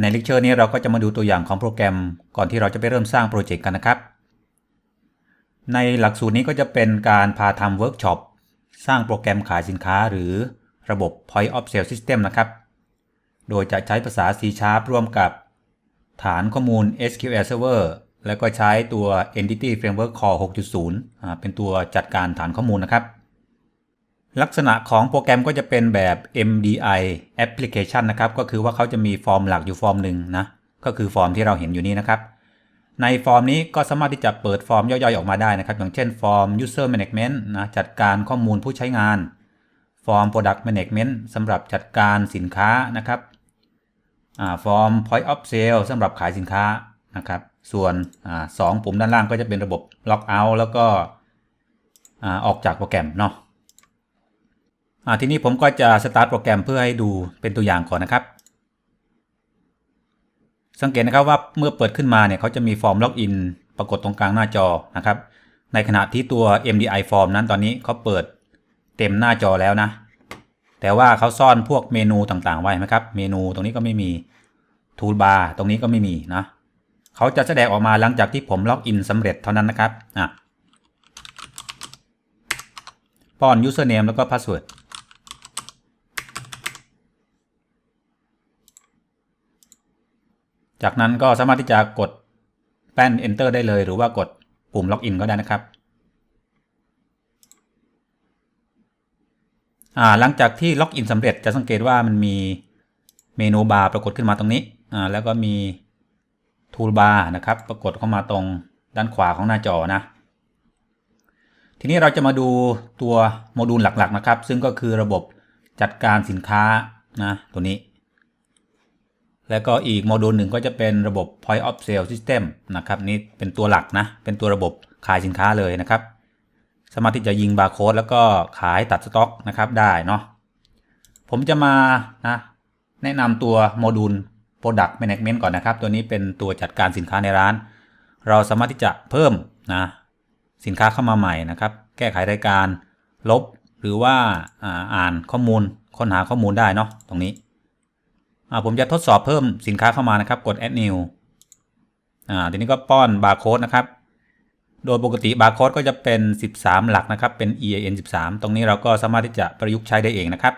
ในเลคเชอร์นี้เราก็จะมาดูตัวอย่างของโปรแกรมก่อนที่เราจะไปเริ่มสร้างโปรเจกต์กันนะครับ ในหลักสูตรนี้ก็จะเป็นการพาทำเวิร์กช็อปสร้างโปรแกรมขายสินค้าหรือระบบ Point of Sale System นะครับ โดยจะใช้ภาษา C Sharp ร่วมกับฐานข้อมูล SQL Server แล้วก็ใช้ตัว Entity Framework Core 6.0 เป็นตัวจัดการฐานข้อมูลนะครับ ลักษณะของโปรแกรมก็จะเป็นแบบ MDI application นะครับ ก็คือว่าเขาจะมีฟอร์มหลักอยู่ฟอร์มหนึ่งนะ ก็คือฟอร์มที่เราเห็นอยู่นี้นะครับ ในฟอร์มนี้ก็สามารถที่จะเปิดฟอร์มย่อยๆออกมาได้นะครับ อย่างเช่นฟอร์ม user management นะจัดการข้อมูลผู้ใช้งาน ฟอร์ม product management สำหรับจัดการสินค้านะครับฟอร์ม point of sale สำหรับขายสินค้านะครับ ส่วนอสองปุ่มด้านล่างก็จะเป็นระบบ log out แล้วก็ออกจากโปรแกรมเนาะ ทีนี้ผมก็จะสตาร์ทโปรแกรมเพื่อให้ดูเป็นตัวอย่างก่อนนะครับ สังเกตนะครับว่าเมื่อเปิดขึ้นมาเนี่ยเขาจะมีฟอร์มล็อกอินปรากฏตรงกลางหน้าจอนะครับ ในขณะที่ตัว MDI ฟอร์มนั้นตอนนี้เขาเปิดเต็มหน้าจอแล้วนะ แต่ว่าเขาซ่อนพวกเมนูต่างๆ ไว้ไหมครับ เมนูตรงนี้ก็ไม่มีทูลบาร์ตรงนี้ก็ไม่มีนะเขาจะแสดงออกมาหลังจากที่ผมล็อกอินสำเร็จเท่านั้นนะครับอะป้อน username แล้วก็ password จากนั้นก็สามารถที่จะกดแป้น enter ได้เลย หรือว่ากดปุ่มล็อกอินก็ได้นะครับหลังจากที่ล็อกอินสำเร็จจะสังเกตว่ามันมีเมนูบาร์ปรากฏขึ้นมาตรงนี้ แล้วก็มีทูลบาร์นะครับ ปรากฏเข้ามาตรงด้านขวาของหน้าจอนะ ทีนี้เราจะมาดูตัวโมดูลหลักๆนะครับ ซึ่งก็คือระบบจัดการสินค้านะตัวนี้ แล้วก็อีกโมดูลหนึ่งก็จะเป็นระบบ point of sale system นะครับนี่เป็นตัวหลักนะ เป็นตัวระบบขายสินค้าเลยนะครับ สามารถที่จะยิงบาร์โค้ดแล้วก็ขายตัดสต็อกนะครับได้เนาะผมจะมานะแนะนำตัวโมดูล product management ก่อนนะครับ ตัวนี้เป็นตัวจัดการสินค้าในร้าน เราสามารถที่จะเพิ่มนะสินค้าเข้ามาใหม่นะครับ แก้ไขรายการลบหรือว่าอ่านข้อมูลค้นหาข้อมูลได้เนาะตรงนี้ ผมจะทดสอบเพิ่มสินค้าเข้ามานะครับ กด add new อ่าทีนี้ก็ป้อนบาร์โค้ดนะครับ โดยปกติบาร์โค้ดก็จะเป็น 13 หลักนะครับ เป็น EIN 13 ตรงนี้เราก็สามารถที่จะประยุกต์ใช้ได้เองนะครับ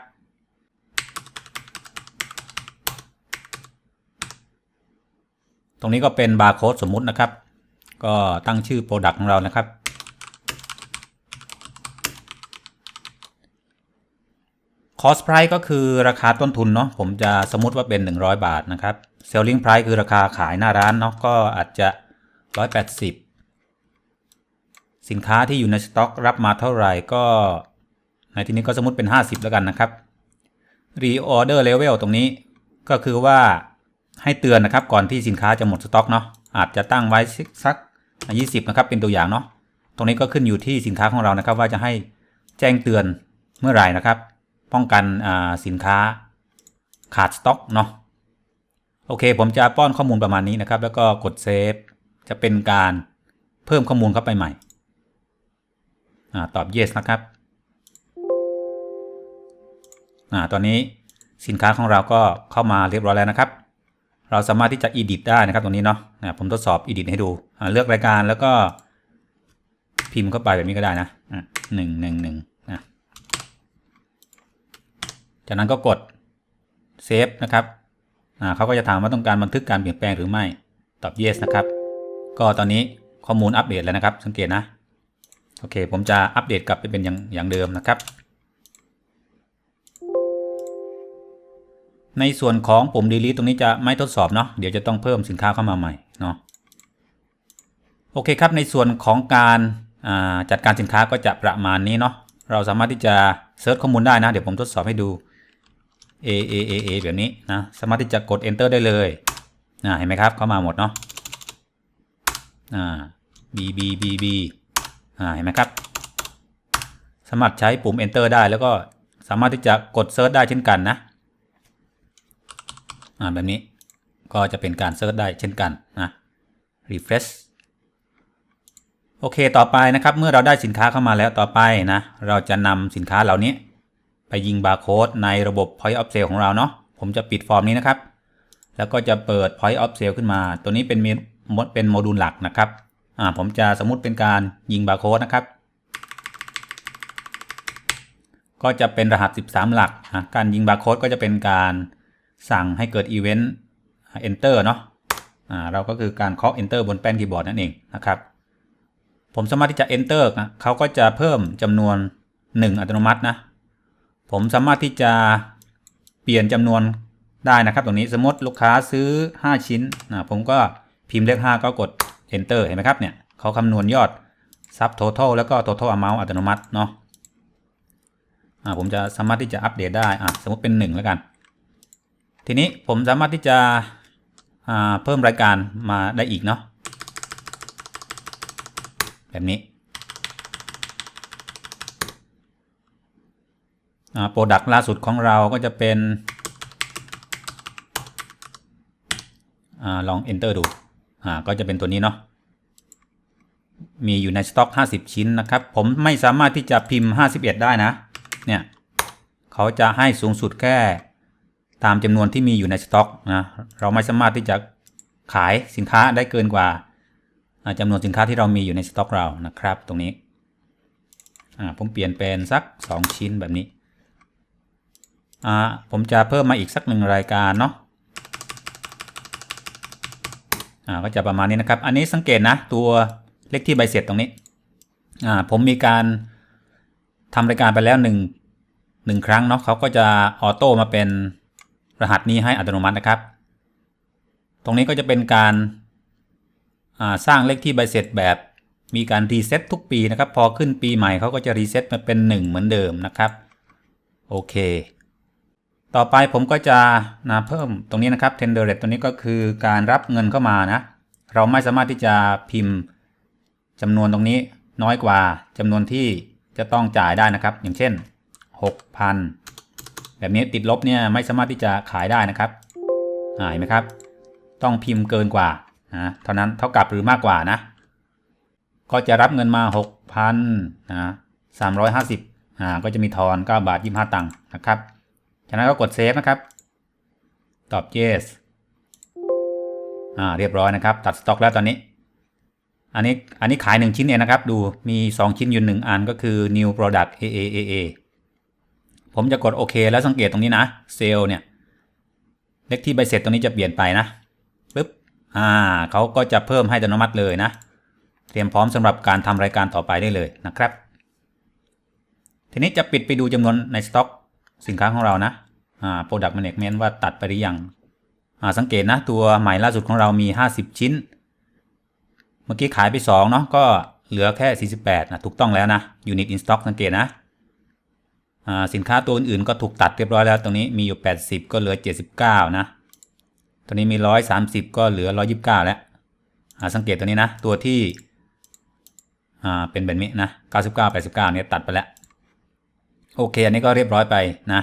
ตรงนี้ก็เป็นบาร์โค้ดสมมุตินะครับ ก็ตั้งชื่อ Product ของเรานะครับ Cost Price ก็คือราคาต้นทุนเนาะผมจะสมมติว่าเป็น 100 บาทนะครับ Selling Price คือราคาขายหน้าร้านเนาะก็อาจจะ 180 สินค้าที่อยู่ในสต็อกรับมาเท่าไหร่ก็ ในที่นี้ก็สมมติเป็น 50 แล้วกันนะครับ Reorder Level ตรงนี้ก็คือว่าให้เตือนนะครับก่อนที่สินค้าจะหมดสต็อกเนาะอาจจะตั้งไว้สัก 20 นะครับ เป็นตัวอย่างเนาะตรงนี้ก็ขึ้นอยู่ที่สินค้าของเรานะครับ ว่าจะให้แจ้งเตือนเมื่อไหร่นะครับ ป้องกันสินค้าขาดสต็อกเนาะโอเค ผมจะป้อนข้อมูลประมาณนี้นะครับ แล้วก็กดเซฟจะเป็นการเพิ่มข้อมูลเข้าไปใหม่อตอบ yes นะครับอตอนนี้สินค้าของเราก็เข้ามาเรียบร้อยแล้วนะครับ เราสามารถที่จะ edit ได้นะครับตรงนี้เนาะะผมทดสอบ edit ให้ดู เลือกรายการแล้วก็พิมพ์เข้าไปแบบนี้ก็ได้นะหนึ่งหนึ่งหนึ่ง จากนั้นก็กดเซฟนะครับเขาก็จะถามว่าต้องการบันทึกการเปลี่ยนแปลงหรือไม่ ตอบ yes นะครับ ก็ตอนนี้ข้อมูลอัปเดตแล้วนะครับ สังเกตนะ โอเค ผมจะอัปเดตกลับไปเป็นอย่างอย่างเดิมนะครับ ในส่วนของปุ่ม delete ตรงนี้จะไม่ทดสอบเนาะ เดี๋ยวจะต้องเพิ่มสินค้าเข้ามาใหม่เนาะ โอเคครับ ในส่วนของการจัดการสินค้าก็จะประมาณนี้เนาะ เราสามารถที่จะเซิร์ชข้อมูลได้นะ เดี๋ยวผมทดสอบให้ดู A A A A แบบนี้นะสามารถที่จะกด enter ได้เลยนะเห็นไหมครับเข้ามาหมดเนาะอ่า B B B B อ่าเห็นไหมครับ สามารถใช้ปุ่ม enter ได้แล้วก็สามารถที่จะกด search ได้เช่นกันนะอ่าแบบนี้ก็จะเป็นการ search ได้เช่นกันนะ refresh โอเค ต่อไปนะครับ เมื่อเราได้สินค้าเข้ามาแล้วต่อไปนะ เราจะนำสินค้าเหล่านี้ ไปยิงบาร์โค้ดในระบบ point of sale ของเราเนาะ ผมจะปิดฟอร์มนี้นะครับ แล้วก็จะเปิด point of sale ขึ้นมา ตัวนี้เป็นเมนเป็นโมดูลหลักนะครับ อ่า ผมจะสมมุติเป็นการยิงบาร์โค้ดนะครับ ก็จะเป็นรหัส 13 หลักนะการยิงบาร์โค้ดก็จะเป็นการสั่งให้เกิดอีเวนต์ enter เนาะอ่า เราก็คือการเคาะ enter บนแป้นคีย์บอร์ดนั่นเองนะครับ ผมสามารถที่จะ enter นะเขาก็จะเพิ่มจำนวน 1 อัตโนมัตินะ ผมสามารถที่จะเปลี่ยนจำนวนได้นะครับตรงนี้สมมติลูกค้าซื้อ 5 ชิ้นนะผมก็พิมพ์เลข5ก็กด enter เห็นไหมครับเนี่ยเขาคำนวณยอด sub total แล้วก็ total amount อัตโนมัติเนาะอ่าผมจะสามารถที่จะอัปเดตได้อ่าสมมติเป็น 1 แล้วกัน ทีนี้ผมสามารถที่จะอ่าเพิ่มรายการมาได้อีกเนาะแบบนี้ โปรดักต์ล่าสุดของเราก็จะเป็นอลอง enter ดูอ่าก็จะเป็นตัวนี้เนาะมีอยู่ในสต็อก 50 ชิ้นนะครับ ผมไม่สามารถที่จะพิมพ์ 51 ได้นะ เนี่ย เขาจะให้สูงสุดแค่ตามจำนวนที่มีอยู่ในสต็อกนะ เราไม่สามารถที่จะขายสินค้าได้เกินกว่าจำนวนสินค้าที่เรามีอยู่ในสต็อกเรานะครับ ตรงนี้อ่าผมเปลี่ยนเป็นสัก 2 ชิ้นแบบนี้ อ่าผมจะเพิ่มมาอีกสักหนึ่งรายการเนาะอ่าก็จะประมาณนี้นะครับ อันนี้สังเกตนะ ตัวเลขที่ใบเสร็จตรงนี้อ่าผมมีการทำรายการไปแล้วหนึ่งหนึ่งครั้งเนาะเขาก็จะออโต้มาเป็นรหัสนี้ให้อัตโนมัตินะครับ ตรงนี้ก็จะเป็นการสร้างเลขที่ใบเสร็จแบบมีการรีเซ็ตทุกปีนะครับ พอขึ้นปีใหม่เขาก็จะรีเซ็ตมาเป็น 1 เหมือนเดิมนะครับ โอเค ต่อไปผมก็จะนะเพิ่มตรงนี้นะครับ tender rate ตัวนี้ก็คือการรับเงินเข้ามานะ เราไม่สามารถที่จะพิมพ์จำนวนตรงนี้น้อยกว่าจำนวนที่จะต้องจ่ายได้นะครับ อย่างเช่น 6,000 แบบนี้ติดลบเนี่ยไม่สามารถที่จะขายได้นะครับอ่าเห็นไหมครับ ต้องพิมพ์เกินกว่านะเท่านั้นเท่ากับหรือมากกว่านะ ก็จะรับเงินมา 6,000นะ350อ่าก็จะมีทอน9บาท25ตังค์นะครับ จากนั้นก็กดเซฟนะครับ ตอบ yes อ่าเรียบร้อยนะครับ ตัดสต็อกแล้วตอนนี้ อันนี้อันนี้ขาย 1 ชิ้นเองนะครับ ดูมี 2 ชิ้นอยู่1อันก็คือ new product AAAA ผมจะกดโอเคแล้วสังเกตตรงนี้นะเซลล์เนี่ยเลขที่ใบเสร็จตรงนี้จะเปลี่ยนไปนะปึ๊บอ่าเขาก็จะเพิ่มให้อัตโนมัติเลยนะ เตรียมพร้อมสำหรับการทำรายการต่อไปได้เลยนะครับ ทีนี้จะปิดไปดูจำนวนในสต็อก สินค้าของเรานะอ่า product management ว่าตัดไปหรือยังอ่าสังเกตนะตัวใหม่ล่าสุดของเรามี 50 ชิ้น เมื่อกี้ขายไป2เนาะก็เหลือแค่ 48นะถูกต้องแล้วนะ unit in stock สังเกตนะอ่าสินค้าตัวอื่นๆก็ถูกตัดเรียบร้อยแล้วตรงนี้มีอยู่ 80 ก็เหลือ 79 นะตัวนี้มี 130 ก็เหลือ 129 แล้วสังเกตตัวนี้นะ ตัวที่เป็นแบบนี้นะ 99 89เนี่ยตัดไปแล้ว โอเค อันนี้ก็เรียบร้อยไปนะ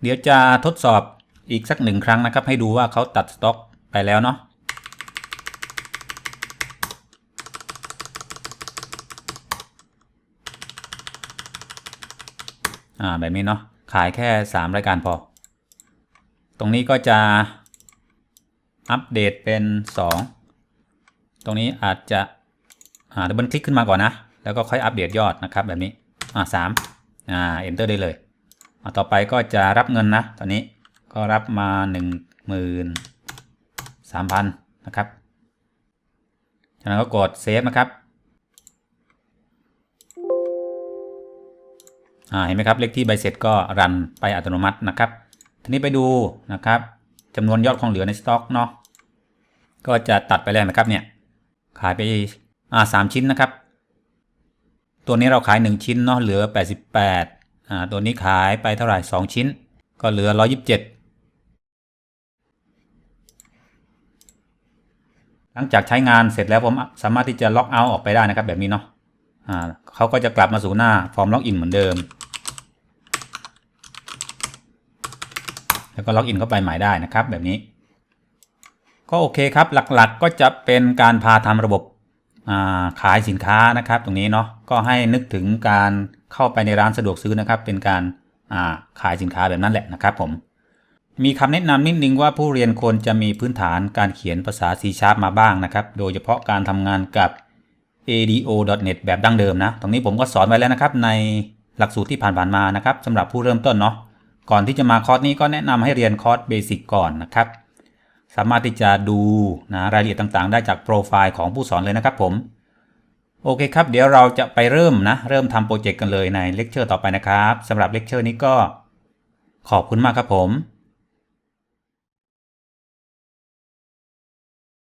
เดี๋ยวจะทดสอบอีกสักหนึ่งครั้งนะครับ ให้ดูว่าเขาตัดสต็อกไปแล้วเนาะอ่าแบบนี้เนาะขายแค่ 3 รายการพอ ตรงนี้ก็จะอัปเดตเป็น 2 ตรงนี้อาจจะ อ่าดับเบิลคลิกขึ้นมาก่อนนะ แล้วก็ค่อยอัปเดตยอดนะครับแบบนี้ อ่าสามอ่า enter ได้เลยอ่าต่อไปก็จะรับเงินนะ ตอนนี้ก็รับมา1 3 0 0 0นสามพันนะครับ จากนั้นก็กดเซฟนะครับเห็นไหมครับ เลขที่ใบเสร็จก็รันไปอัตโนมัตินะครับ ทีนี้ไปดูนะครับจำนวนยอดของเหลือในสต็อกเนาะ ก็จะตัดไปแล้วนะครับเนี่ย ขายไป อ่าสามชิ้นนะครับ ตัวนี้เราขาย 1 ชิ้นเนาะเหลือ 88อ่าตัวนี้ขายไปเท่าไหร่ 2 ชิ้น ก็เหลือ 127 หลังจากใช้งานเสร็จแล้วผมสามารถที่จะล็อกเอาท์ออกไปได้นะครับแบบนี้เนาะอ่าเขาก็จะกลับมาสู่หน้าฟอร์มล็อกอินเหมือนเดิม แล้วก็ล็อกอินเข้าไปใหม่ได้นะครับแบบนี้ก็โอเคครับหลักๆก็จะเป็นการพาทำระบบ ขายสินค้านะครับ ตรงนี้เนาะก็ให้นึกถึงการเข้าไปในร้านสะดวกซื้อนะครับ เป็นการาขายสินค้าแบบนั้นแหละนะครับผมมีคำแนะนำนิดนึงว่าผู้เรียนควรจะมีพื้นฐานการเขียนภาษา C Sharp มาบ้างนะครับ โดยเฉพาะการทำงานกับ ADO.NET แบบดั้งเดิมนะ ตรงนี้ผมก็สอนไว้แล้วนะครับ ในหลักสูตรที่ผ่านๆมานะครับสำหรับผู้เริ่มต้นเนาะ ก่อนที่จะมาคอร์สนี้ก็แนะนำให้เรียนคอร์สเบสิกก่อนนะครับ สามารถที่จะดูนะรายละเอียดต่างๆ ได้จากโปรไฟล์ของผู้สอนเลยนะครับผมโอเคครับ เดี๋ยวเราจะไปเริ่มนะ เริ่มทำโปรเจกต์กันเลยในเลคเชอร์ต่อไปนะครับสำหรับเลคเชอร์นี้ก็ขอบคุณมากครับผม